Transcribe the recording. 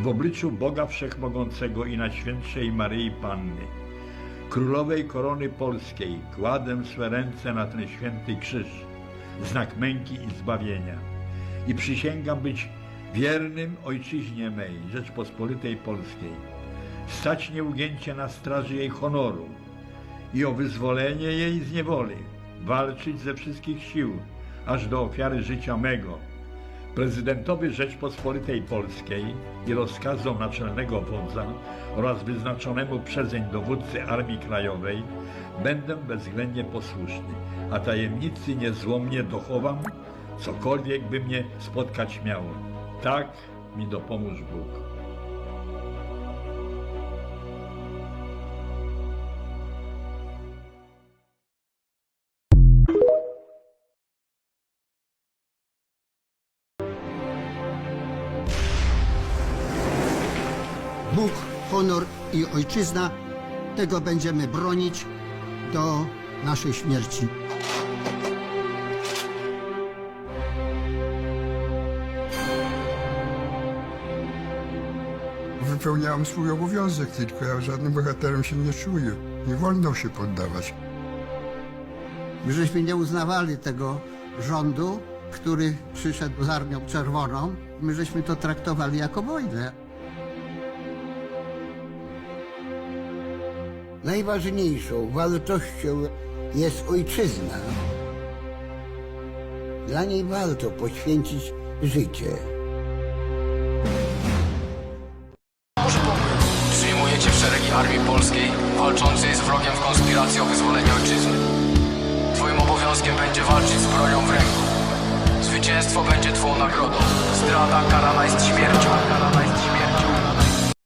w obliczu Boga Wszechmogącego i Najświętszej Maryi Panny, Królowej Korony Polskiej, kładę swe ręce na ten święty krzyż, znak męki i zbawienia. I przysięgam być wiernym ojczyźnie mej, Rzeczpospolitej Polskiej, stać nieugięcie na straży jej honoru i o wyzwolenie jej z niewoli, walczyć ze wszystkich sił, aż do ofiary życia mego, prezydentowi Rzeczpospolitej Polskiej i rozkazom naczelnego wodza oraz wyznaczonemu przezeń dowódcy Armii Krajowej będę bezwzględnie posłuszny, a tajemnicy niezłomnie dochowam, cokolwiek by mnie spotkać miało. Tak mi dopomóż Bóg. Bóg, honor i ojczyzna, tego będziemy bronić do naszej śmierci. Wypełniałem swój obowiązek, tylko ja żadnym bohaterem się nie czuję. Nie wolno się poddawać. My żeśmy nie uznawali tego rządu, który przyszedł z Armią Czerwoną. My żeśmy to traktowali jako wojnę. Najważniejszą wartością jest ojczyzna. Dla niej warto poświęcić życie. Przyjmujecie w szeregi Armii Polskiej, walczącej z wrogiem w konspiracji o wyzwolenie ojczyzny. Twoim obowiązkiem będzie walczyć z bronią w ręku. Zwycięstwo będzie Twą nagrodą. Zdrada karana jest śmiercią.